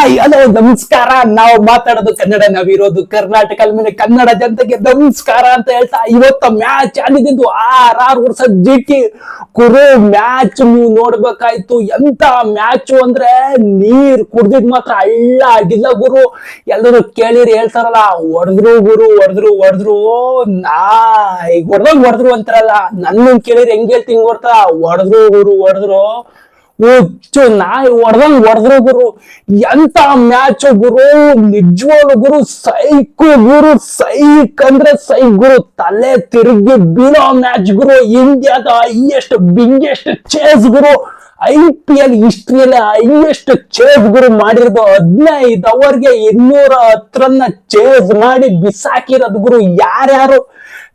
Hi hello ನಮಸ್ಕಾರ. ನಾವು ಮಾತಾಡೋದು ಕನ್ನಡ, ನಾವಿರೋದು ಕರ್ನಾಟಕ. ಕನ್ನಡ ಜನತೆಗೆ ನಮಸ್ಕಾರ ಅಂತ ಹೇಳ್ತಾ ಇವತ್ತ ಮ್ಯಾಚ್ ಆಡಿದ್ದು ಆರ್ ಆರ್ ವರ್ಷ ಜಿಕ್ಕಿ ಕುರು ಮ್ಯಾಚ್ ನೀವು ನೋಡ್ಬೇಕಾಯ್ತು. ಎಂತ ಮ್ಯಾಚ್ ಅಂದ್ರೆ ನೀರ್ ಕುಡ್ದಿದ್ ಮಾತ್ರ ಹಳ್ಳ ಆಗಿಲ್ಲ ಗುರು. ಎಲ್ಲರೂ ಕೇಳಿರಿ, ಹೇಳ್ತಾರಲ್ಲ, ಹೊಡೆದ್ರು ಗುರು, ಹೊಡೆದ್ರು ಹೊಡೆದ್ರು. ನಾಯ್, ಹೊಡೆದಂಗ್ ಹೊಡೆದ್ರು ಅಂತಾರಲ್ಲ. ನನ್ನ ಕೇಳಿರಿ, ಹೆಂಗ್ ಹೇಳ್ತೀನಿ ಗೊತ್ತಾ? ಹೊಡೆದ್ರು ಗುರು, ಹೊಡೆದ್ರು. ಹುಚ್ಚು ನಾಯಿ ಹೊಡೆದಂಗ್ ಹೊಡೆದ್ರು ಗುರು. ಎಂತ ಮ್ಯಾಚ್ ಗುರು, ನಿಜವಾಗ್ಲು ಗುರು ಸೈಕು ಗುರು ಸೈಕ್ ಅಂದ್ರೆ ಸೈಕ್ ಗುರು. ತಲೆ ತಿರುಗಿ ಬೀಳೋ ಮ್ಯಾಚ್ ಗುರು, ಇಂಡಿಯಾದ ಹೈಯೆಸ್ಟ್ ಬಿಗ್ಗೆಸ್ಟ್ ಚೇಸ್ ಗುರು. ಐ ಪಿ ಎಲ್ ಹಿಸ್ಟ್ರಿಯಲ್ಲಿ ಹೈಯೆಸ್ಟ್ ಚೇಸ್ ಗುರು ಮಾಡಿರೋದು ಹದಿನೈದು ಅವರ್ಗೆ ಇನ್ನೂರ ಹತ್ರನ್ನ ಚೇಸ್ ಮಾಡಿ ಬಿಸಾಕಿರೋದು ಗುರು ಯಾರ್ಯಾರು?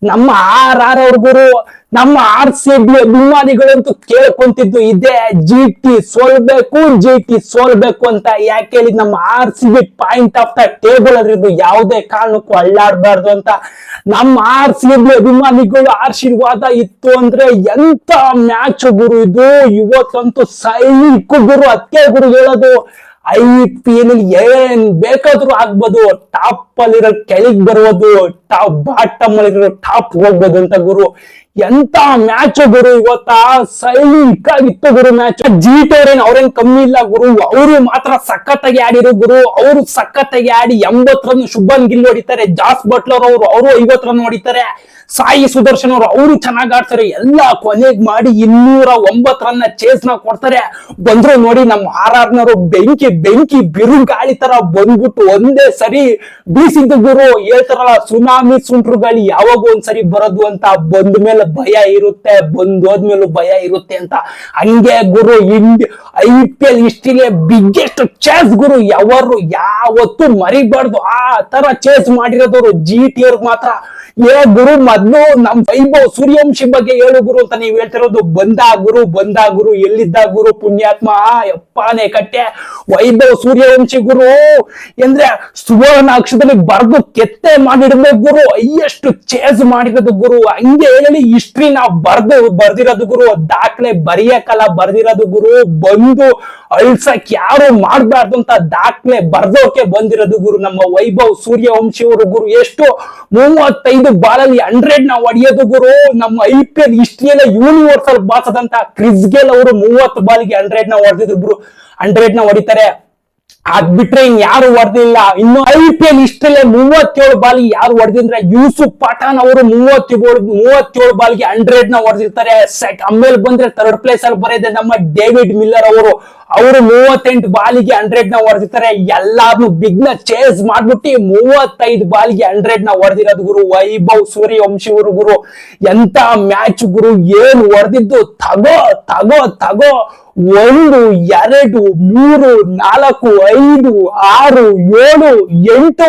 ನಮ್ಮ ಆರ್ ಆರ್ ಅವ್ರ ಗುರು. ನಮ್ಮ ಆರ್ ಸಿ ಬಿ ಅಭಿಮಾನಿಗಳಂತೂ ಕೇಳ್ಕೊಂತಿದ್ದು ಇದೇ ಜಿ ಟಿ ಸೋಲ್ಬೇಕು ಜಿ ಟಿ ಸೋಲ್ಬೇಕು ಅಂತ. ಯಾಕೆ ಹೇಳಿ ನಮ್ಮ R C B point of the table ಅದ್ರದ್ದು ಯಾವುದೇ ಕಾರಣಕ್ಕೂ ಅಳ್ಳಾಡ್ಬಾರ್ದು ಅಂತ. ನಮ್ಮ ಆರ್ ಸಿ ಬಿ ಅಭಿಮಾನಿಗಳು ಆಶೀರ್ವಾದ ಇತ್ತು ಅಂದ್ರೆ ಎಂತ ಮ್ಯಾಚ್ ಗುರು ಇದು. ಇವತ್ತಂತೂ ಸೈನಿಕ ಗುರು ಅತ್ಯ ಗುರು ಹೇಳೋದು. ಐ ಪಿ ಎಲ್ ಏನ್ ಬೇಕಾದ್ರೂ ಆಗ್ಬೋದು. ಟಾಪ್ ಅಲ್ಲಿರೋ ಕೆಳಗ್ ಬರೋದು ಟಾಪ್ ಬಾಟಮ್ ಅಲ್ಲಿರೋ ಟಾಪ್ ಹೋಗ್ಬೋದು ಅಂತ ಗುರು. ಎಂತ ಮ್ಯಾಚ್ ಗುರು ಇವತ್ತ? ಸೈಕ್ ಆಗಿತ್ತು ಗುರು ಮ್ಯಾಚ್ ಜೀಟ್ ಅವ್ರೇನ್ ಅವ್ರೇನ್ ಕಮ್ಮಿ ಇಲ್ಲ ಗುರು. ಅವರು ಮಾತ್ರ ಸಖತ್ತಾಗಿ ಆಡಿರು ಗುರು. ಅವರು ಸಖತ್ತಾಗಿ ಆಡಿ ಎಂಬತ್ ರನ್ ಶುಭನ್ ಗಿಲ್ ಹೊಡಿತಾರೆ, ಜಾಸ್ ಬಟ್ಲರ್ ಅವರು ಅವರು ಐವತ್ ರನ್ ಹೊಡಿತಾರೆ. ಸಾಯಿ ಸುದರ್ಶನ್ ಅವರು ಅವರು ಚೆನ್ನಾಗ್ ಆಡ್ತಾರೆ. ಎಲ್ಲ ಕೊನೆಗ್ ಮಾಡಿ ಇನ್ನೂರ ಒಂಬತ್ ರನ್ನ ಚೇಸ್ನ ಕೊಡ್ತಾರೆ. ಬಂದ್ರು ನೋಡಿ ನಮ್ಮ ಆರ್ ಆರ್ನವರು ಬೆಂಕಿ ಬೆಂಕಿ ಬಿರುಗಾಳಿ ತರ ಬಂದ್ಬಿಟ್ಟು ಒಂದೇ ಸರಿ ಬೀಸಿದ್ದು ಗುರು ಹೇಳ್ತಾರಲ್ಲ ಸುನಾಮಿ ಸುಂಟ್ರು ಗಾಳಿ ಯಾವಾಗ ಒಂದ್ಸರಿ ಬರೋದು ಅಂತ ಬಂದ ಮೇಲೆ ಭಯ ಇರುತ್ತೆ ಬಂದೋದ್ಮೇಲೂ ಭಯ ಇರುತ್ತೆ ಅಂತ. ಹಂಗೆ ಗುರು, ಇಂಡಿ ಐ ಪಿ ಎಲ್ ಹಿಸ್ಟ್ರಿಲೇ ಬಿಗ್ಗೆಸ್ಟ್ ಚೇಸ್ ಗುರು ಯಾವರು, ಯಾವತ್ತು ಮರಿಬಾರ್ದು. ಆ ತರ ಚೇಸ್ ಮಾಡಿರೋದವ್ರು ಜಿ ಟಿ ಅವ್ರಿಗೆ ಮಾತ್ರ. ಏ ಗುರು, ಮೊದ್ಲು ನಮ್ ವೈಭವ್ ಸೂರ್ಯವಂಶಿ ಬಗ್ಗೆ ಹೇಳು ಗುರು ಅಂತ ನೀವ್ ಹೇಳ್ತಿರೋದು. ಬಂದ ಗುರು ಬಂದ ಗುರು, ಎಲ್ಲಿದ್ದ ಗುರು, ಪುಣ್ಯಾತ್ಮ? ಎಪ್ಪಾನೆ ಕಟ್ಟೆ ವೈಭವ್ ಸೂರ್ಯವಂಶಿ ಗುರು, ಎಂದ್ರೆ ಸುವರ್ಣ ಅಕ್ಷದಲ್ಲಿ ಬರ್ದು ಕೆತ್ತೆ ಮಾಡಿಡ್ಬೇಕು ಗುರು ಅಯ್ಯಷ್ಟು ಚೇಸ್ ಮಾಡಿರೋದು ಗುರು. ಹಂಗೆ ಹೇಳಿ ಹಿಸ್ಟ್ರಿ ನಾವ್ ಬರ್ದು ಬರ್ದಿರೋದು ಗುರು. ದಾಖಲೆ ಬರೆಯಕಲ್ಲ ಬರ್ದಿರೋದು ಗುರು. ಬಂದು ಅಳ್ಸಕ್ ಯಾರು ಮಾಡ್ಬಾರ್ದು ಅಂತ ದಾಖಲೆ ಬರ್ದೋಕೆ ಬಂದಿರೋದು ಗುರು. ನಮ್ಮ ವೈಭವ್ ಸೂರ್ಯವಂಶಿ ಅವರು ಗುರು. ಎಷ್ಟು ಮೂವತ್ತೈದು ಬಾಲಲ್ಲಿ ಹಂಡ್ರೆಡ್ನ ಹೊಡೆಯೋದು ಗುರು. ನಮ್ಮ ಐ ಪಿ ಎಲ್ ಹಿಸ್ಟ್ರಿಯಲ್ಲ ಯೂನಿವರ್ಸಲ್ ಬಾಸದಂತ ಕ್ರಿಸ್ ಗೇಲ್ ಅವರು ಮೂವತ್ತು ಬಾಲಿಗೆ ಹಂಡ್ರೆಡ್ನ ಹೊಡೆದಿದ್ರು ಹಂಡ್ರೆಡ್ನ ಹೊಡಿತಾರೆ. ಅದ್ ಬಿಟ್ರೆ ಇನ್ ಯಾರು ಹೊಡೆದಿಲ್ಲ ಇನ್ನು ಐ ಪಿ ಎಲ್ ಇಷ್ಟಲ್ಲೇ ಮೂವತ್ತೇಳು ಬಾಲ್ ಯಾರು ಹೊಡೆದಿದ್ರೆ ಯೂಸುಫ್ ಪಠಾನ್ ಅವರು ಮೂವತ್ತೇಳು ಮೂವತ್ತೇಳು ಬಾಲ್ಗೆ ಹಂಡ್ರೆಡ್ನ ಹೊಡೆದಿರ್ತಾರೆ ಸೆಟ್ ಆಮೇಲೆ ಬಂದ್ರೆ ಥರ್ಡ್ ಪ್ಲೇಸ್ ಅಲ್ಲಿ ಬರೆಯದೆ ನಮ್ಮ ಡೇವಿಡ್ ಮಿಲ್ಲರ್ ಅವರು. ಅವರು ಮೂವತ್ತೆಂಟು ಬಾಲಿಗೆ ಹಂಡ್ರೆಡ್ನ ಹೊಡೆದಿರ್ತಾರೆ ಎಲ್ಲಾರ್ನು ಬಿಗ್ನ ಚೇಸ್ ಮಾಡ್ಬಿಟ್ಟು ಮೂವತ್ತೈದು ಬಾಲಿಗೆ ಹಂಡ್ರೆಡ್ನ ಹೊಡೆದಿರೋದು ಗುರು. ವೈಭವ್ ಸೂರ್ಯವಂಶಿ ಅವರು ಗುರು. ಎಂತ ಮ್ಯಾಚ್ ಗುರು. ಏನ್ ಹೊಡೆದಿದ್ದು ತಗೋ ತಗೋ ತಗೋ. ಒಂದು, ಎರಡು, ಮೂರು, ನಾಲ್ಕು, ಐದು, ಆರು, ಏಳು, ಎಂಟು,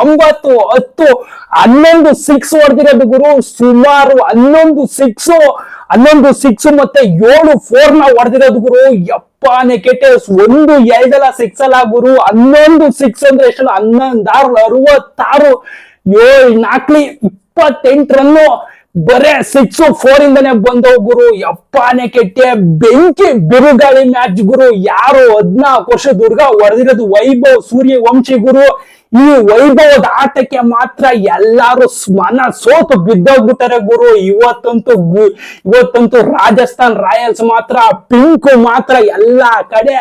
ಒಂಬತ್ತು, ಹತ್ತು, ಹನ್ನೊಂದು, ಸಿಕ್ಸ್ ಹೊಡೆದಿರೋದು ಗುರು. ಸುಮಾರು ಹನ್ನೊಂದು, ಸಿಕ್ಸ್ ಹನ್ನೊಂದು, ಸಿಕ್ಸ್ ಮತ್ತೆ ಏಳು ಫೋರ್ನ ಹೊಡೆದಿರೋದು ಗುರು. ಯಪ್ಪಾನೆ ಕೆಟ್ಟ ಒಂದು, ಎರಡಲ್ಲ ಸಿಕ್ಸ್ ಅಲ್ಲ ಗುರು. ಹನ್ನೊಂದು, ಸಿಕ್ಸ್ ಅಂದ್ರೆ ಎಷ್ಟು ಹನ್ನೊಂದಾರು ಅರವತ್ತಾರು, ಏಳು ನಾಲ್ಕು ಇಪ್ಪತ್ತೆಂಟು ರನ್ನು ಬರೇ ಸಿಕ್ಸ್ ಫೋರ್ ಇಂದನೆ ಬಂದ ಗುರು ಯಪ್ಪಾನೆ ಕೆಟ್ಟೆ ಬೆಂಕಿ ಬಿರುಗಾಳಿ ಮ್ಯಾಚ್ ಗುರು, ಯಾರು ಹದ್ನಾಲ್ಕು ವರ್ಷ ದುರ್ಗ ಹೊಡೆದಿರೋದು ವೈಭವ್ ಸೂರ್ಯ ವಂಶಿ ಗುರು. ಈ ವೈಭವದ ಆಟಕ್ಕೆ ಮಾತ್ರ ಎಲ್ಲಾರು ಮನ ಸೋತು ಬಿದ್ದೋಗ್ಬಿಟ್ಟಾರೆ ಗುರು. ಇವತ್ತಂತೂ ಇವತ್ತಂತೂ ರಾಜಸ್ಥಾನ್ ರಾಯಲ್ಸ್ ಮಾತ್ರ, ಪಿಂಕ್ ಮಾತ್ರ ಎಲ್ಲಾ ಕಡೆ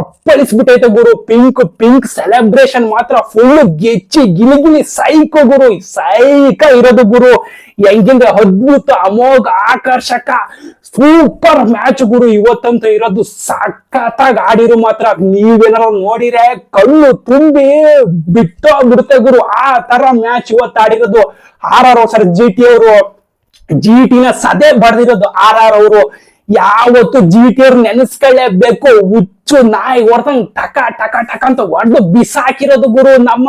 ಅಪ್ಪಳಿಸ್ಬಿಟ್ಟೈತೆ ಗುರು. ಪಿಂಕ್ ಪಿಂಕ್ ಸೆಲೆಬ್ರೇಷನ್ ಮಾತ್ರ ಫುಲ್ ಗೆಚ್ಚಿ ಗಿಲಿಗಿಲಿ ಸೈಕೋ ಗುರು. ಸೈಕ ಇರೋದು ಗುರು. ಹೆಂಗಿಂದ್ರೆ ಅದ್ಭುತ, ಅಮೋಘ, ಆಕರ್ಷಕ ಸೂಪರ್ ಮ್ಯಾಚ್ ಗುರು. ಇವತ್ತಂತೂ ಇರೋದು ಸಖತ್ತಾಗಿ ಆಡಿರು ಮಾತ್ರ. ನೀವೇನಾರು ನೋಡಿರೆ ಕಣ್ಣು ತುಂಬಿ ಬಿಟ್ಟೋಗ್ಬಿಡುತ್ತೆ ಗುರು. ಆ ತರ ಮ್ಯಾಚ್ ಇವತ್ತು ಆಡಿರೋದು R R sir, G T ಅವರು. ಜಿ ಟಿನ ಸದೆ ಬಡ್ದಿರೋದು ಆರ್ ಆರ್ ಅವರು. ಯಾವತ್ತು ಜಿ ಟಿ ಅವ್ರು ನೆನೆಸ್ಕೊಳ್ಳೇಬೇಕು? ಹುಚ್ಚು ನಾಯಿ ಹೊಡ್ದಂಗ್ ಟಕ ಟಕ ಟಕ ಅಂತ ಹೊಡೆದು ಬಿಸಾಕಿರೋದು ಗುರು ನಮ್ಮ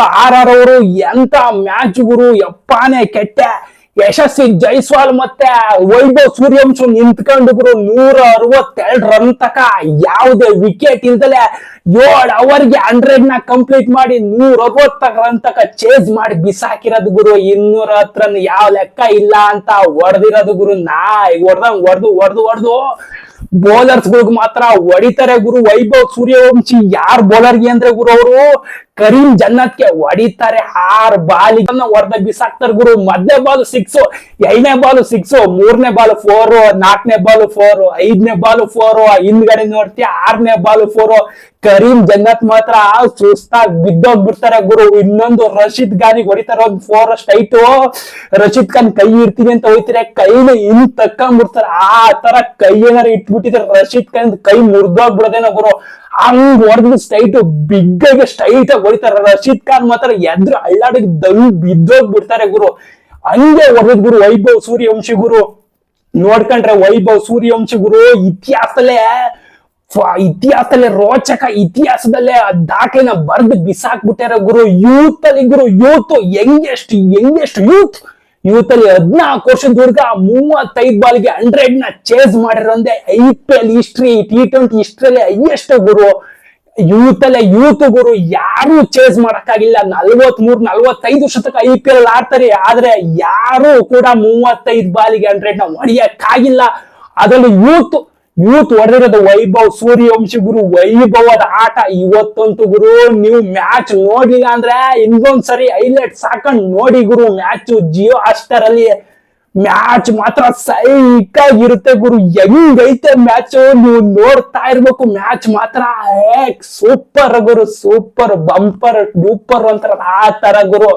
ಆರ್ ಆರ್ ಅವರು. ಎಂತ ಮ್ಯಾಚ್ ಗುರು. ಯಪ್ಪಾನೆ ಕೆಟ್ಟೆ. ಯಶಸ್ವಿ ಜೈಸ್ವಾಲ್ ಮತ್ತೆ ವೈಭವ್ ಸೂರ್ಯವಂಶ ನಿಂತ್ಕೊಂಡು ಗುರು ನೂರ ಅರವತ್ತೆರಡು ರನ್ ತಕ ಯಾವುದೇ ವಿಕೆಟ್ ಇಲ್ದಲೆ ಏಳ್ ಅವರ್ಗೆ ಹಂಡ್ರೆಡ್ನ ಕಂಪ್ಲೀಟ್ ಮಾಡಿ ನೂರ ಅರವತ್ತ ತಕ ಚೇಂಜ್ ಮಾಡಿ ಬಿಸಾಕಿರೋದು ಗುರು, ಇನ್ನೂರ ಹತ್ರ ಯಾವ ಲೆಕ್ಕ ಇಲ್ಲ ಅಂತ ಹೊಡೆದಿರೋದು ಗುರು ನಾ ಹೊಡೆದಂಗ್ ಹೊಡೆದು ಹೊಡೆದು ಹೊಡೆದು. ಬೌಲರ್ಸ್ ಗಳಿಗೆ ಮಾತ್ರ ಹೊಡಿತಾರೆ ಗುರು, ವೈಭವ್ ಸೂರ್ಯವಂಶಿ ಯಾರ್ ಬೌಲರ್ಗೆ ಅಂದ್ರೆ ಗುರು ಅವರು? ಕರೀಂ ಜನ್ನತ್ಗೆ ಹೊಡಿತಾರೆ, ಆರ್ ಬಾಲ್ ಹೊಡೆದ ಬಿಸಾಕ್ತಾರೆ ಗುರು. ಮೊದಲನೇ ಬಾಲ್ ಸಿಕ್ಸ್ ಐದನೇ ಬಾಲ್ ಸಿಕ್ಸ್ ಮೂರನೇ ಬಾಲ್ ಫೋರ್ ನಾಲ್ಕನೇ ಬಾಲ್ ಫೋರ್ ಐದನೇ ಬಾಲ್ ಫೋರ್ ಹಿಂದ್ಗಡೆ ನೋಡ್ತೀಯ, ಆರನೇ ಬಾಲ್ ಫೋರ್ ಕರೀಂ ಜನ್ನತ್ ಮಾತ್ರ ಸುಸ್ತಾಗಿ ಬಿದ್ದೋಗ್ಬಿಡ್ತಾರೆ ಗುರು. ಇನ್ನೊಂದು ರಶೀದ್ ಖಾನಿಗೆ ಹೊಡಿತಾರ. ಫೋರ್ ಸ್ಟೈಟು ರಶೀದ್ ಖಾನ್ ಕೈ ಇಡ್ತೀನಿ ಅಂತ ಹೋಯ್ತಾರೆ ಕೈನ ಹಿಂಗ್ ತಕ್ಕೊಂಡ್ಬಿಡ್ತಾರೆ ಆ ತರ ಕೈ ಏನಾರ ಇಟ್ಬಿಟ್ಟಿದ್ರೆ ರಶೀದ್ ಖಾನ್ ಕೈ ಮುರ್ದೋಗ್ಬಿಡೋದೇನೋ ಗುರು. ಹಂಗ್ ಹೊಡೆದ್ ಸ್ಟೈಟ್ ಬಿಗ್ ಆಗಿ ಸ್ಟೈಟ್ ಆಗಿ ಹೊಡಿತಾರೆ. ರಶೀದ್ ಖಾನ್ ಮಾತ್ರ ಎದ್ರು ಅಳ್ಳಾಡಿಗೆ ದಂಗ್ ಬಿದ್ದೋಗ್ಬಿಡ್ತಾರೆ ಗುರು. ಹಂಗೆ ಹೊಡೆದ್ ಗುರು ವೈಭವ್ ಸೂರ್ಯವಂಶಿ ಗುರು. ನೋಡ್ಕೊಂಡ್ರೆ ವೈಭವ್ ಸೂರ್ಯವಂಶಿ ಗುರು. ಇತಿಹಾಸದಲ್ಲೇ ಫ- ಇತಿಹಾಸದಲ್ಲೇ ರೋಚಕ ಇತಿಹಾಸದಲ್ಲೇ ಆ ದಾಖಲೆನ ಬರ್ದು ಬಿಸಾಕ್ಬಿಟ್ಟಾರ ಗುರು. ಯೂತ್ ಅಲ್ಲಿ ಗುರು youth youngest youngest youth youth ಅಲ್ಲಿ ಹದಿನಾಲ್ಕು ವರ್ಷದ ಹುಡುಗ ಮೂವತ್ತೈದು ಬಾಲ್ಗೆ ಹಂಡ್ರೆಡ್ನ chase ಮಾಡಿರೋಂದೆ I P L history T twenty ಹಿಸ್ಟ್ರಿಯಲ್ಲಿ highest ಗುರು. ಯೂತ್ ಅಲ್ಲೇ ಯೂತ್ ಗುರು, ಯಾರು ಚೇಸ್ ಮಾಡಕ್ಕಾಗಿಲ್ಲ. ನಲ್ವತ್ ಮೂರ್ ನಲ್ವತ್ತೈದು ಶತಕ ಐ ಪಿ ಎಲ್ ಆಡ್ತಾರೆ. ಆದ್ರೆ ಯಾರು ಕೂಡ ಮೂವತ್ತೈದು ಬಾಲಿಗೆ ಹಂಡ್ರೆಡ್ನ ಹೊಡಿಯಕ್ಕಾಗಿಲ್ಲ. ಅದರಲ್ಲಿ ಯೂತ್ ಯೂತ್ ಹೊಡೆದಿರೋದು ವೈಭವ್ ಸೂರ್ಯವಂಶಿ ಗುರು ವೈಭವದ ಆಟ ಇವತ್ತಂತೂ ಗುರು. ನೀವು ಮ್ಯಾಚ್ ನೋಡ್ಲಿಲ್ಲ ಅಂದ್ರೆ ಇನ್ನೊಂದ್ಸರಿ ಹೈಲೈಟ್ ಸಾಕೊಂಡು ನೋಡಿ ಗುರು. ಮ್ಯಾಚ್ ಜಿಯೋ ಹಾಸ್ಟರ್ ಅಲ್ಲಿ ಮ್ಯಾಚ್ ಮಾತ್ರ ಸೈಕ್ ಆಗಿರುತ್ತೆ ಗುರು. ಹೆಂಗೈತೆ ಮ್ಯಾಚ್? ನೀವು ನೋಡ್ತಾ ಇರ್ಬೇಕು, ಮ್ಯಾಚ್ ಮಾತ್ರ. ಸೂಪರ್ ಗುರು ಸೂಪರ್ ಬಂಪರ್ ಡೂಪರ್ ಅಂತಾರ ಆ ತರ ಗುರು.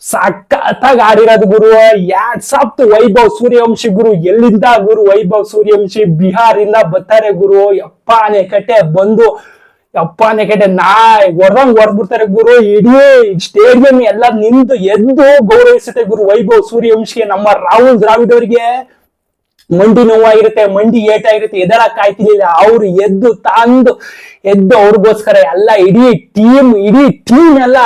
ಸಖತ್ತಾಗಿ ಆಡಿರೋದು ಗುರು. ಯಾಡ್ ಸಾಪ್ತು ವೈಭವ್ ಸೂರ್ಯವಂಶಿ ಗುರು. ಎಲ್ಲಿಂದ ಗುರು ವೈಭವ್ ಸೂರ್ಯವಂಶಿ? ಬಿಹಾರಿಂದ ಬರ್ತಾರೆ ಗುರು. ಯಪ್ಪಾನೆ ಕಟ್ಟೆ ಬಂದು ಯಪ್ಪಾನೆ ಕಟ್ಟೆ ನಾ ಹೊರದಂಗ್ ಹೊರಬಿಡ್ತಾರೆ ಗುರು. ಇಡೀ ಸ್ಟೇಡಿಯಂ ಎಲ್ಲ ನಿಂತು ಎದ್ದು ಗೌರವಿಸುತ್ತೆ ಗುರು ವೈಭವ್ ಸೂರ್ಯವಂಶಿಗೆ ನಮ್ಮ ರಾಹುಲ್ ದ್ರಾವಿಡ್ ಅವರಿಗೆ. ಮಂಡಿ ನೋವಾಗಿರುತ್ತೆ, ಮಂಡಿ ಏಟಾಗಿರುತ್ತೆ ಎದಳಕ್ ಆಯ್ತಿರ್ಲಿಲ್ಲ ಅವ್ರು ಎದ್ದು ತಂದು, ಎದ್ದು ಅವ್ರಿಗೋಸ್ಕರ ಎಲ್ಲ ಇಡೀ ಟೀಮ್ ಇಡೀ ಟೀಮ್ ಎಲ್ಲ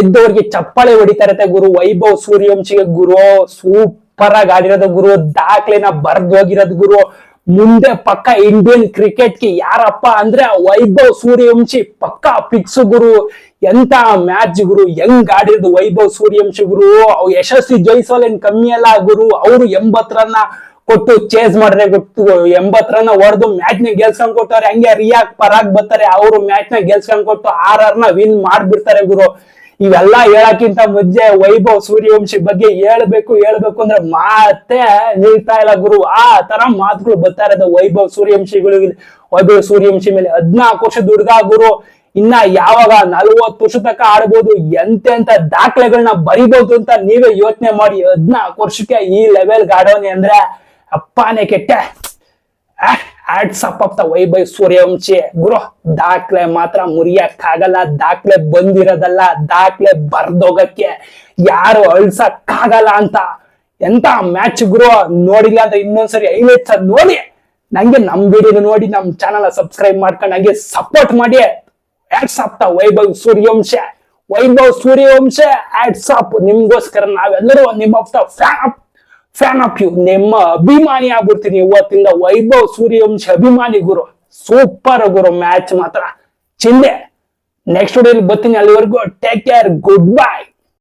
ಎದ್ದವ್ರಿಗೆ ಚಪ್ಪಾಳೆ ಹೊಡಿತಾ ಇರತ್ತೆ ಗುರು. ವೈಭವ್ ಸೂರ್ಯವಂಶಿಗೆ ಗುರು. ಸೂಪರ್ ಆಗಿ ಆಡಿರೋದು ಗುರು. ದಾಖಲೆನ ಬರ್ದ್ ಹೋಗಿರೋದು ಗುರು. ಮುಂದೆ ಪಕ್ಕ ಇಂಡಿಯನ್ ಕ್ರಿಕೆಟ್ಗೆ ಯಾರಪ್ಪ ಅಂದ್ರೆ ವೈಭವ್ ಸೂರ್ಯವಂಶಿ ಪಕ್ಕ ಫಿಕ್ಸ್ ಗುರು. ಎಂತ ಮ್ಯಾಚ್ ಗುರು. ಹೆಂಗ್ ಆಡಿರೋದು ವೈಭವ್ ಸೂರ್ಯವಂಶಿ ಗುರು. ಯಶಸ್ವಿ ಜೈಸ್ವಾಲ್ ಏನ್ ಕಮ್ಮಿ ಅಲ್ಲ ಗುರು. ಅವರು ಎಂಬತ್ ರನ್ನ ಕೊಟ್ಟು ಚೇಸ್ ಮಾಡ್ರೆ ಎಂಬತ್ ರನ್ನ ಹೊಡೆದು ಮ್ಯಾಚ್ನ ಗೆಲ್ಸ್ಕೊಂಡ್ ಕೊಟ್ಟವ್ರೆ ಹಂಗೆ ರಿಯಾಕ್ ಪರಾಗ್ ಬರ್ತಾರೆ, ಅವರು ಮ್ಯಾಚ್ನ ಗೆಲ್ಸ್ಕೊಂಡ್ ಕೊಟ್ಟು ಆರ್ ಆರ್ನ ವಿನ್ ಮಾಡ್ಬಿಡ್ತಾರೆ ಗುರು. ಇವೆಲ್ಲ ಹೇಳಕ್ಕಿಂತ ಮುಂಚೆ ವೈಭವ್ ಸೂರ್ಯವಂಶಿ ಬಗ್ಗೆ ಹೇಳ್ಬೇಕು ಹೇಳ್ಬೇಕು ಅಂದ್ರೆ ಮತ್ತೆ ನಿಲ್ತಾ ಇಲ್ಲ ಗುರು. ಆ ತರ ಮಾತುಗಳು ಬರ್ತಾರೆ ಇರೋದು ವೈಭವ್ ಸೂರ್ಯವಂಶಿಗಳಿಗೆ. ವೈಭವ್ ಸೂರ್ಯವಂಶಿ ಮೇಲೆ ಹದ್ನಾಲ್ಕು ವರ್ಷ ಹುಡುಗ ಗುರು. ಇನ್ನ ಯಾವಾಗ ನಲ್ವತ್ತು ವರ್ಷ ತನಕ ಆಡ್ಬೋದು, ಎಂತೆಂತ ದಾಖಲೆಗಳನ್ನ ಬರಿಬಹುದು ಅಂತ ನೀವೇ ಯೋಚನೆ ಮಾಡಿ. ಹದ್ನಾಲ್ಕು ವರ್ಷಕ್ಕೆ ಈ ಲೆವೆಲ್ ಗಾರ್ಡನ್ ಅಂದ್ರೆ ಅಪ್ಪಾನೆ ಕೆಟ್ಟ. Odds up of the Vaibhav Suryavanshi. ಗುರು, ದಾಖಲೆ ಮಾತ್ರ ಮುರಿಯಕ್ಕಾಗಲ್ಲ. ದಾಖಲೆ ಬಂದಿರೋದಲ್ಲ. ದಾಖಲೆ ಬರ್ದೋಗಕ್ಕೆ ಯಾರು ಅಳ್ಸಕ್ಕಾಗಲ್ಲ ಅಂತ. ಎಂತ ಮ್ಯಾಚ್ ಗುರು? ನೋಡಿಲ್ಲ ಅಂದ್ರೆ ಇನ್ನೊಂದ್ಸರಿ ಹೈಲೈಟ್ಸ್ ಅದ್ ನೋಡಿ. ನಂಗೆ ನಮ್ ವಿಡಿಯೋ ನೋಡಿ, ನಮ್ ಚಾನಲ್ ಸಬ್ಸ್ಕ್ರೈಬ್ ಮಾಡ್ಕೊಂಡು ನಂಗೆ ಸಪೋರ್ಟ್ ಮಾಡಿ. Odds up the Vaibhav Suryavansh. Vaibhav Suryavansh odds up ನಿಮ್ಗೋಸ್ಕರ ನಾವೆಲ್ಲರೂ ನಿಮ್ಮ ಫ್ಯಾನ್ ಫ್ಯಾನ್ ಆಫ್ ಯು ನಿಮ್ಮ, ಅಭಿಮಾನಿ ಆಗ್ಬಿಡ್ತೀನಿ ಇವತ್ತಿಂದ. ವೈಭವ್, ಸೂರ್ಯವಂಶ, ಅಭಿಮಾನಿ ಗುರು. ಸೂಪರ್ ಗುರು ಮ್ಯಾಚ್ ಮಾತ್ರ. ಚಿಂದೆ ನೆಕ್ಸ್ಟ್ ವಿಡಿಯೋಲಿ ಬರ್ತೀನಿ. ಅಲ್ಲಿವರೆಗೂ ಟೇಕ್ ಕೇರ್ ಗುಡ್ ಬೈ